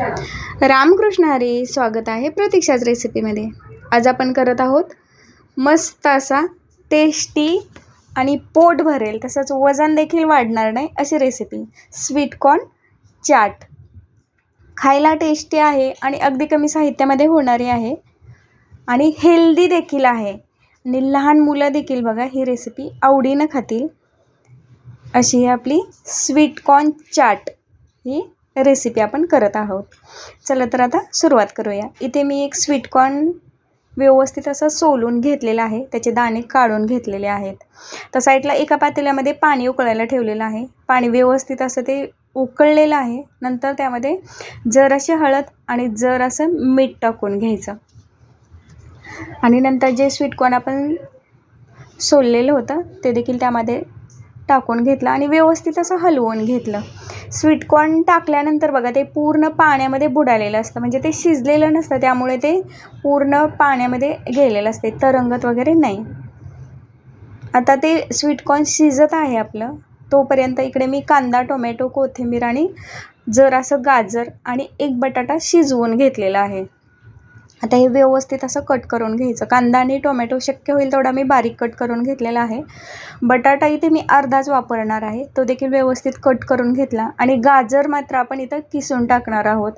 रामकृष्ण हरी स्वागत आहे प्रतीक्षाच रेसिपीमध्ये. आज आपण करत आहोत मस्त असा टेस्टी आणि पोट भरेल तसंच वजन देखील वाढणार नाही अशी रेसिपी स्वीटकॉर्न चाट खायला टेस्टी आहे आणि अगदी कमी साहित्यामध्ये होणारी आहे. आणि हेल्दी देखील आहे. आणि लहान मुलं देखील बघा ही रेसिपी आवडीनं खातील. अशी ही आपली स्वीटकॉर्न चाट ही रेसिपी आपण करत आहोत. चला तर आता सुरुवात करूया. इथे मी एक स्वीटकॉर्न व्यवस्थित असं सोलून घेतलेलं आहे. त्याचे दाणे काढून घेतलेले आहेत. तर साईडला एका पातेल्यामध्ये पाणी उकळायला ठेवलेलं आहे. पाणी व्यवस्थित असं ते उकळलेलं आहे. नंतर त्यामध्ये जराशी हळद आणि जर असं मीठ टाकून घ्यायचं. आणि नंतर जे स्वीटकॉर्न आपण सोललेलं होतं ते देखील त्यामध्ये टाकून घेतलं आणि व्यवस्थित असं हलवून घेतलं. स्वीटकॉर्न टाकल्यानंतर बघा ते पूर्ण पाण्यामध्ये बुडालेलं असतं. म्हणजे ते शिजलेलं नसतं त्यामुळे ते पूर्ण पाण्यामध्ये गेलेलं असते. तरंगत वगैरे नाही. आता ते स्वीटकॉर्न शिजत आहे आपलं. तोपर्यंत इकडे मी कांदा टोमॅटो कोथिंबीर आणि जर असं गाजर आणि एक बटाटा शिजवून घेतलेला आहे. आता हे व्यवस्थित असं कट करून घ्यायचं. कांदा आणि टोमॅटो शक्य होईल तेवढा मी बारीक कट करून घेतलेला आहे. बटाटा इथे मी अर्धाच वापरणार आहे. तो देखील व्यवस्थित कट करून घेतला. आणि गाजर मात्र आपण इथं किसून टाकणार आहोत.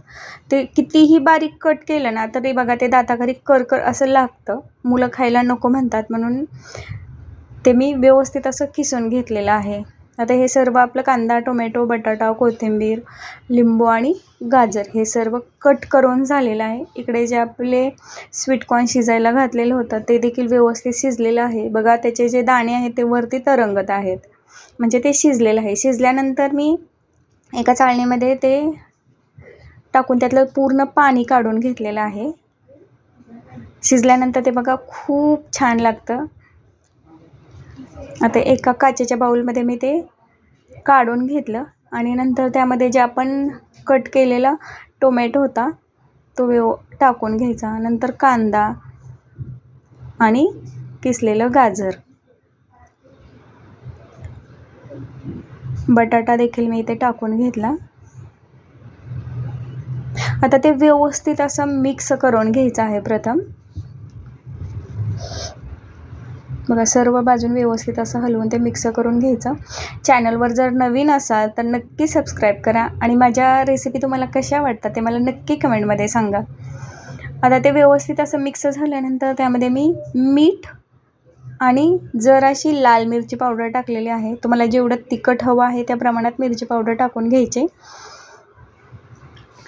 ते कितीही बारीक कट केलं ना तरी बघा ते दाताखाली करकर असं लागतं. मुलं खायला नको म्हणतात म्हणून ते मी व्यवस्थित असं किसून घेतलेलं आहे. आता हे सर्व आपलं कांदा टोमॅटो बटाटा कोथिंबीर लिंबू आणि गाजर हे सर्व कट करून झालेलं आहे. इकडे जे आपले स्वीटकॉर्न शिजायला घातलेलं होतं ते देखील व्यवस्थित शिजलेलं आहे. बघा त्याचे जे दाणे आहेत ते वरती तरंगत आहेत. म्हणजे ते शिजलेलं आहे. शिजल्यानंतर मी एका चाळणीमध्ये ते टाकून त्यातलं पूर्ण पाणी काढून घेतलेलं आहे. शिजल्यानंतर ते बघा खूप छान लागतं. आता एका काचेच्या बाऊलमध्ये मी ते काढून घेतलं आणि नंतर त्यामध्ये जे आपण कट केलेला टोमॅटो होता तो व्यव टाकून घ्यायचा. नंतर कांदा आणि किसलेलं गाजर. बटाटा देखील मी इथे टाकून घेतला. आता ते व्यवस्थित असं मिक्स करून घ्यायचं आहे प्रथम. बघा सर्व बाजून व्यवस्थित असं हलवून ते मिक्स करून घ्यायचं. चॅनलवर जर नवीन असाल तर नक्की सबस्क्राईब करा आणि माझ्या रेसिपी तुम्हाला कशा वाटतात ते मला नक्की कमेंटमध्ये सांगा. आता ते व्यवस्थित असं मिक्स झाल्यानंतर त्यामध्ये मी मीठ आणि जराशी लाल मिरची पावडर टाकलेली आहे. तुम्हाला जेवढं तिखट हवं आहे त्या प्रमाणात मिरची पावडर टाकून घ्यायची.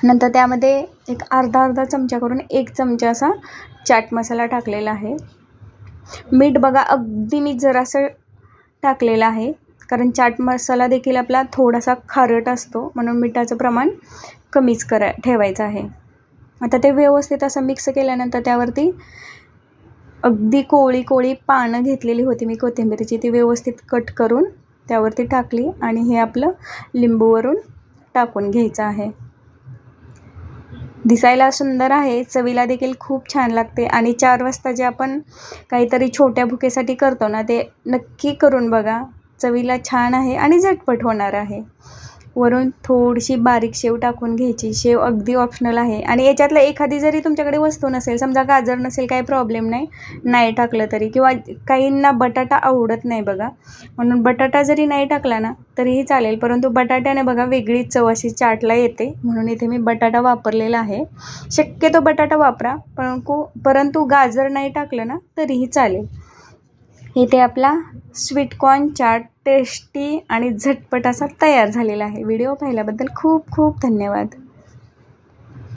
नंतर त्यामध्ये एक अर्धा अर्धा चमचा करून एक चमचा असा चाट मसाला टाकलेला आहे. मीठ बघा अगदी मी जरासं टाकलेलं आहे. कारण चाट मसाला देखील आपला थोडासा खारट असतो म्हणून मिठाचं प्रमाण कमीच करा ठेवायचं आहे. आता ते व्यवस्थित असं मिक्स केल्यानंतर त्यावरती अगदी कोळी कोळी पानं घेतलेली होती मी कोथिंबीरीची ती व्यवस्थित कट करून त्यावरती टाकली आणि हे आपलं लिंबूवरून टाकून घ्यायचं आहे. दिसायला सुंदर आहे. चवीला देखील खूप छान लागते. आणि चार वाजता जे आपण काहीतरी छोट्या भुकेसाठी करतो ना ते नक्की करून बघा. चवीला छान आहे आणि झटपट होणार आहे. वरून थोडीशी बारीक शेव टाकून घ्यायची. शेव अगदी ऑप्शनल आहे. आणि याच्यातलं एखादी जरी तुमच्याकडे वस्तू नसेल समजा गाजर नसेल काही प्रॉब्लेम नाही. नाही टाकलं तरी. किंवा काहींना बटाटा आवडत नाही बघा. म्हणून बटाटा जरी नाही टाकला ना तरीही चालेल. परंतु बटाट्याने बघा वेगळीच चव अशी चाटला येते. म्हणून इथे मी बटाटा वापरलेला आहे. शक्यतो बटाटा वापरा. परंतु परंतु गाजर नाही टाकलं ना तरीही चालेल. इथे आपला स्वीटकॉर्न चाट टेस्टी आणि झटपट असा तयार झालेला आहे. व्हिडिओ पाहिल्याबद्दल खूप खूप धन्यवाद.